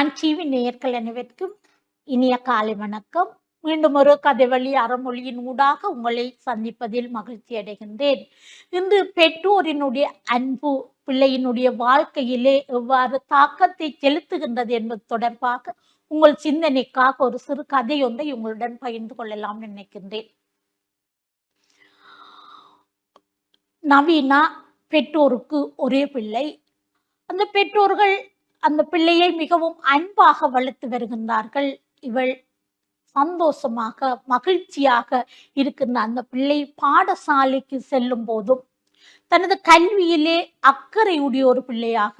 நான் சீவி நேயர்கள் அனைவருக்கும் இனிய காலை வணக்கம். மீண்டும் ஒரு கதைவழி அறமொழியின் ஊடாக உங்களை சந்திப்பதில் மகிழ்ச்சி அடைகின்றேன். இன்று பெற்றோரினுடைய அன்பு பிள்ளையினுடைய வாழ்க்கையிலே எவ்வாறு தாக்கத்தை செலுத்துகின்றது என்பது தொடர்பாக உங்கள் சிந்தனைக்காக ஒரு சிறு கதை ஒன்றை உங்களுடன் பகிர்ந்து கொள்ளலாம் நினைக்கின்றேன். நவீனா பெற்றோருக்கு ஒரே பிள்ளை. அந்த பெற்றோர்கள் அந்த பிள்ளையை மிகவும் அன்பாக வளர்த்து வருகின்றார்கள். இவள் சந்தோஷமாக மகிழ்ச்சியாக இருக்கின்ற அந்த பிள்ளை பாடசாலைக்கு செல்லும் போதும் தனது கல்வியிலே அக்கறையுடைய ஒரு பிள்ளையாக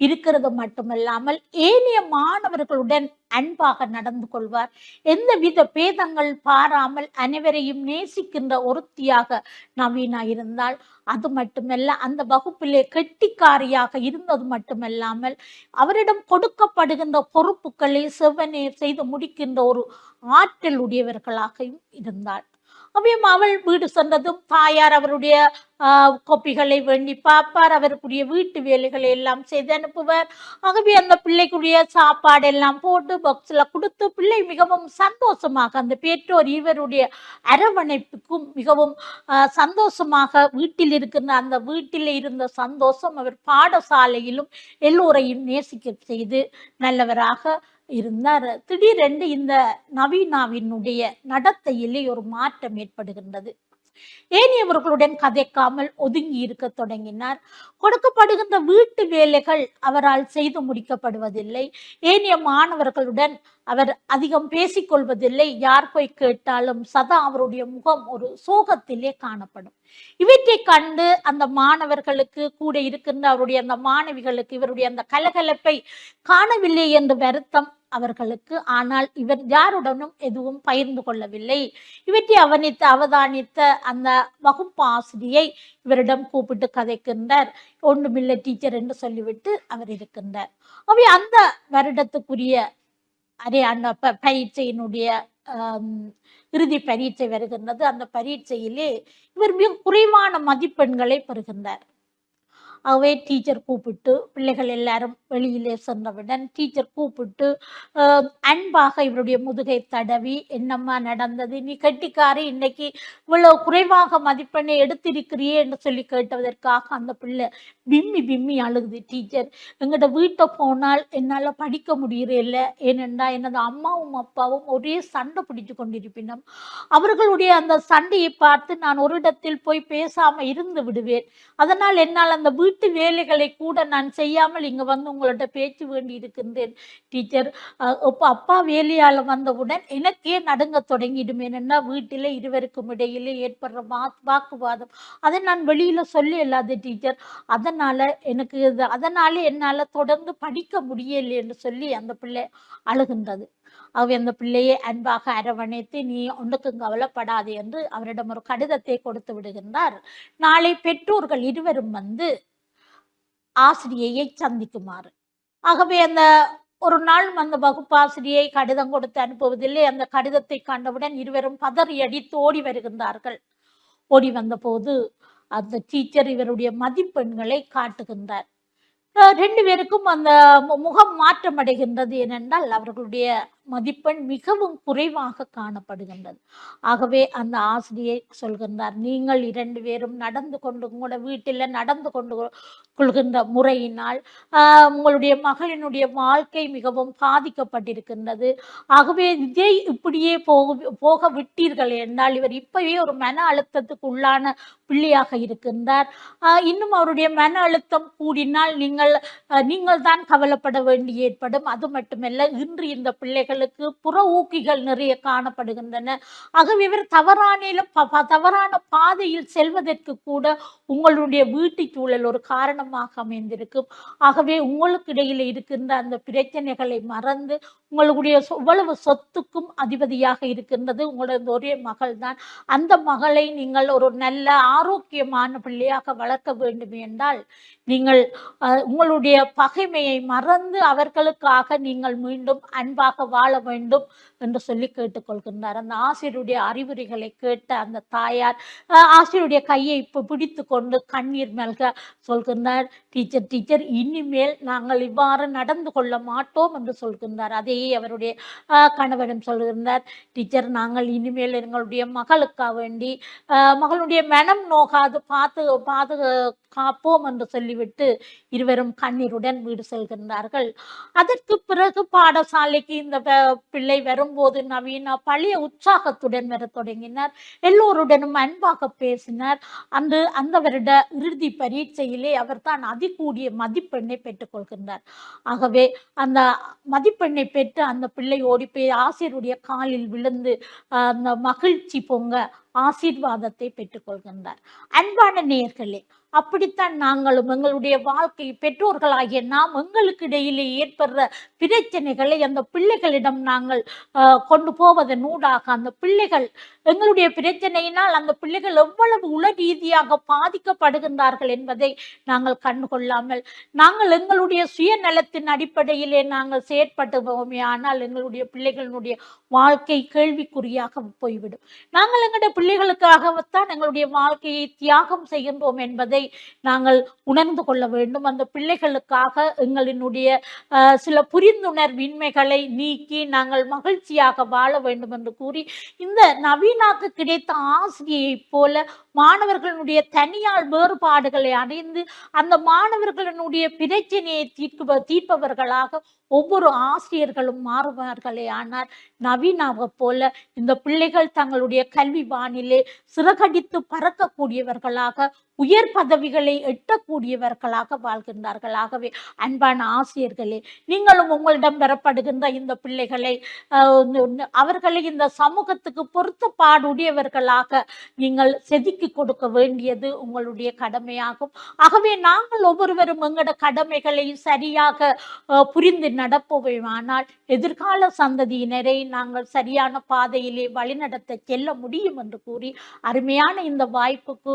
இருக்கிறது மட்டுமல்லாமல் ஏனைய மாணவர்களுடன் அன்பாக நடந்து கொள்வார். எந்தவித பேதங்கள் பாராமல் அனைவரையும் நேசிக்கின்ற ஒருத்தியாக நவீனா இருந்தால் அது மட்டுமல்ல அந்த வகுப்பிலே கெட்டிக்காரியாக இருந்தது மட்டுமல்லாமல் அவரிடம் கொடுக்கப்படுகின்ற பொறுப்புகளை செவ்வனே செய்து முடிக்கின்ற ஒரு ஆற்றல் உடையவர்களாகவும் இருந்தாள். அவையும் அவள் வீடு சென்றதும் தாயார் அவருடைய ஆஹ், கோப்பிகளை வேண்டி பார்ப்பார் அவருக்குரிய வீட்டு வேலைகளை எல்லாம் செய்து அனுப்புவார். ஆகவே அந்த பிள்ளைக்குரிய சாப்பாடு எல்லாம் போட்டு பாக்ஸில் கொடுத்து பிள்ளை மிகவும் சந்தோஷமாக அந்த பெற்றோர் இவருடைய அரவணைப்புக்கும் மிகவும் சந்தோஷமாக வீட்டில் இருக்கின்ற அந்த வீட்டில் இருந்த சந்தோஷம் அவர் பாடசாலையிலும் எல்லோரையும் நேசிக்க செய்து நல்லவராக இருந்தார். திடீரென்று இந்த நவீனாவினுடைய நடத்தையிலே ஒரு மாற்றம் ஏற்படுகின்றது. ஏனியவர்களுடன் கதைக்காமல் ஒதுங்கி இருக்க தொடங்கினார். கொடுக்கப்படுகின்ற வீட்டு வேலைகள் அவரால் செய்து முடிக்கப்படுவதில்லை. ஏனைய மாணவர்களுடன் அவர் அதிகம் பேசிக்கொள்வதில்லை. யார் போய் கேட்டாலும் சதா அவருடைய முகம் ஒரு சோகத்திலே காணப்படும். இவற்றை கண்டு அந்த மாணவர்களுக்கு கூட இருக்கின்ற அவருடைய அந்த மாணவிகளுக்கு இவருடைய அந்த கலகலப்பை காணவில்லை என்ற வருத்தம் அவர்களுக்கு. ஆனால் இவர் யாருடனும் எதுவும் பகிர்ந்து கொள்ளவில்லை. இவற்றை அவனித்து அவதானித்த அந்த வகுப்பு ஆசிரியை இவரிடம் கூப்பிட்டு கதைக்கின்றார். ஒன்றுமில்லை டீச்சர் என்று சொல்லிவிட்டு அவர் இருக்கின்றார். அவை அந்த வருடத்துக்குரிய அரே அந்த ப- பரீட்சையினுடைய இறுதி பரீட்சை வருகின்றது. அந்த பரீட்சையிலே இவர் மிக குறைவான மதிப்பெண்களை பெறுகின்றார். ஆகவே டீச்சர் கூப்பிட்டு பிள்ளைகள் எல்லாரும் வெளியிலே சென்றவுடன் டீச்சர் கூப்பிட்டு அன்பாக இவருடைய முதுகை தடவி என்னம்மா நடந்தது? நீ கட்டிக்காரி இன்னைக்கு இவ்வளவு குறைவாக மதிப்பெண்ணை எடுத்திருக்கிறியே? என்று சொல்லி கேட்டதற்காக அந்த பிள்ளை விம்மி விம்மி அழுகுது. டீச்சர் எங்கட வீட்டை போனால் என்னால் படிக்க முடியறதில்ல ஏனென்றா எனது அம்மாவும் அப்பாவும் ஒரே சண்டை பிடிச்சு கொண்டிருப்பினும் அவர்களுடைய அந்த சண்டையை பார்த்து நான் ஒரு இடத்தில் போய் பேசாம இருந்து விடுவேன். அதனால் என்னால் அந்த வீட்டு வேலைகளை கூட நான் செய்யாமல் இங்கே வந்து உங்கள்ட்ட பேச்சு வேண்டி இருக்கின்றேன். டீச்சர் இப்போ அப்பா வேலையால் வந்தவுடன் எனக்கே நடுங்க தொடங்கிடும். என்னென்னா வீட்டில் இருவருக்கும் இடையிலே ஏற்படுற வா வாக்குவாதம். அதை நான் வெளியில் சொல்லி இல்லாத டீச்சர் அதனால் எனக்கு இது அதனால் என்னால் தொடர்ந்து படிக்க முடியலை என்று சொல்லி அந்த பிள்ளை அழுகின்றது. அவ அந்த பிள்ளையை அன்பாக அரவணைத்து நீ ஒன்றுக்கும் கவலைப்படாதே என்று அவரிடம் ஒரு கடிதத்தை கொடுத்து விடுகின்றார். நாளை பெற்றோர்கள் இருவரும் வந்து ஆசிரியையை சந்திக்குமாறு. ஆகவே அந்த ஒரு நாள் அந்த வகுப்பாசிரியை கடிதம் கொடுத்து அனுப்புவதில்லை. அந்த கடிதத்தை கண்டவுடன் இருவரும் பதறி அடித்து ஓடி வருகின்றார்கள். ஓடி வந்தபோது அந்த டீச்சர் இவருடைய மதிப்பெண்களை காட்டுகின்றார். ரெண்டு பேருக்கும் அந்த மு- முகம் மாற்றம் அடைகின்றது ஏனென்றால் அவர்களுடைய மதிப்பெண் மிகவும் குறைவாக காணப்படுகின்றது. ஆகவே அந்த ஆசிரியை சொல்கின்றார் நீங்கள் இரண்டு பேரும் நடந்து கொண்டு உங்களோட வீட்டில் நடந்து கொண்டு கொள்கின்ற முறையினால் ஆஹ் உங்களுடைய மகளினுடைய வாழ்க்கை மிகவும் பாதிக்கப்பட்டிருக்கின்றது. ஆகவே இதே இப்படியே போக போக விட்டீர்கள் என்றால் இவர் இப்பவே ஒரு மன அழுத்தத்துக்கு உள்ளான பிள்ளையாக இருக்கின்றார். ஆஹ் இன்னும் அவருடைய மன அழுத்தம் கூடினால் நீங்கள் நீங்கள் தான் கவலைப்பட வேண்டி ஏற்படும். அது மட்டுமல்ல இன்று இந்த பிள்ளைகள் அவர்களுக்கு புற ஊக்கிகள் நிறைய காணப்படுகின்றன. ஆகவே இவர் தவறான தவறான பாதையில் செல்வதற்கு கூட உங்களுடைய வீட்டு சூழல் ஒரு காரணமாக அமைந்திருக்கும். ஆகவே உங்களுக்கு இடையில இருக்கின்ற அந்த பிரச்சனைகளை மறந்து உங்களுடைய இவ்வளவு சொத்துக்கும் அதிபதியாக இருக்கின்றது உங்களது ஒரே மகள் தான் அந்த மகளை நீங்கள் ஒரு நல்ல ஆரோக்கியமான பிள்ளையாக வளர்க்க வேண்டும் என்றால் நீங்கள் உங்களுடைய பகைமையை மறந்து அவர்களுக்காக நீங்கள் மீண்டும் அன்பாக வாழ வாழ வேண்டும் என்று சொல்லி கேட்டுக்கொள்கின்றார். அந்த ஆசிரியருடைய அறிவுரைகளை கேட்ட அந்த தாயார் ஆசிரியருடைய கையை இப்போ பிடித்து கொண்டு கண்ணீர் மல்க சொல்கின்றார். டீச்சர் டீச்சர் இனிமேல் நாங்கள் இவ்வாறு நடந்து கொள்ள மாட்டோம் என்று சொல்கின்றார். அதையே அவருடைய கணவனும் சொல்கின்றார். டீச்சர் நாங்கள் இனிமேல் எங்களுடைய மகளுக்காக வேண்டி மகளுடைய மனம் நோகாது பார்த்து பாது காப்போம் என்று சொல்லிவிட்டு இருவரும் கண்ணீருடன் வீடு செல்கின்றார்கள். அதற்கு பிறகு பாடசாலைக்கு இந்த பிள்ளை வரும்போது நவீனா பழைய உற்சாகத்துடன் வர தொடங்கினார். எல்லோருடனும் அன்பாக பேசினார். அன்று அந்த வருட இறுதி பரீட்சையிலே அவர் தான் அதிகூடிய மதிப்பெண்ணை பெற்றுக்கொள்கின்றார் ஆகவே அந்த மதிப்பெண்ணை பெற்று அந்த பிள்ளை ஓடி போய் ஆசிரியருடைய காலில் விழுந்து அந்த மகிழ்ச்சி பொங்க ஆசீர்வாதத்தை பெற்றுக்கொள்கின்றார். அன்பான நேயர்களே அப்படித்தான் நாங்களும் எங்களுடைய வாழ்க்கை பெற்றோர்களாகிய நாம் எங்களுக்கு இடையிலே ஏற்படுற பிரச்சனைகளை அந்த பிள்ளைகளிடம் நாங்கள் கொண்டு போவதன் ஊடாக அந்த பிள்ளைகள் எங்களுடைய பிரச்சனையினால் அந்த பிள்ளைகள் எவ்வளவு உள ரீதியாக பாதிக்கப்படுகின்றார்கள் என்பதை நாங்கள் கண்டுகொள்ளாமல் நாங்கள் எங்களுடைய சுயநலத்தின் அடிப்படையிலே நாங்கள் செயற்பட்டுவோமே ஆனால் எங்களுடைய பிள்ளைகளினுடைய வாழ்க்கை கேள்விக்குறியாக போய்விடும். நாங்கள் எங்களுடைய பிள்ளைகளுக்காகத்தான் எங்களுடைய வாழ்க்கையை தியாகம் செய்கின்றோம் என்பதை நாங்கள் உணர்ந்து கொள்ள வேண்டும். அந்த பிள்ளைகளுக்காக எங்களினுடைய சில புரிந்துணர்வின்மைகளை நீக்கி நாங்கள் மகிழ்ச்சியாக வாழ வேண்டும் என்று கூறி இந்த நவீனாக்கு கிடைத்த ஆசிரியை போல மாணவர்களுடைய தனியார் வேறுபாடுகளை அறிந்து அந்த மாணவர்களுடைய பிரச்சனையை தீர்க்க தீர்ப்பவர்களாக ஒவ்வொரு ஆசிரியர்களும் மாறுவார்களே ஆனால் நவீனாவை போல இந்த பிள்ளைகள் தங்களுடைய கல்வி வானிலே சிறகடித்து பறக்கக்கூடியவர்களாக உயர் பதவிகளை எட்டக்கூடியவர்களாக வாழ்கின்றார்கள். ஆகவே அன்பான ஆசிரியர்களே நீங்களும் உங்களிடம் பெறப்படுகின்ற இந்த பிள்ளைகளை அவர்களை இந்த சமூகத்துக்கு பொருத்தப்பாடுடையவர்களாக நீங்கள் செதுக்கி கொடுக்க வேண்டியது உங்களுடைய கடமையாகும். ஆகவே நாங்கள் ஒவ்வொருவரும் எங்களோட கடமைகளை சரியாக புரிந்து நடப்போமானால் எதிர்கால சந்ததியினரை நாங்கள் சரியான பாதையிலே வழிநடத்த செல்ல முடியும் என்று கூறி அருமையான இந்த வாய்ப்புக்கு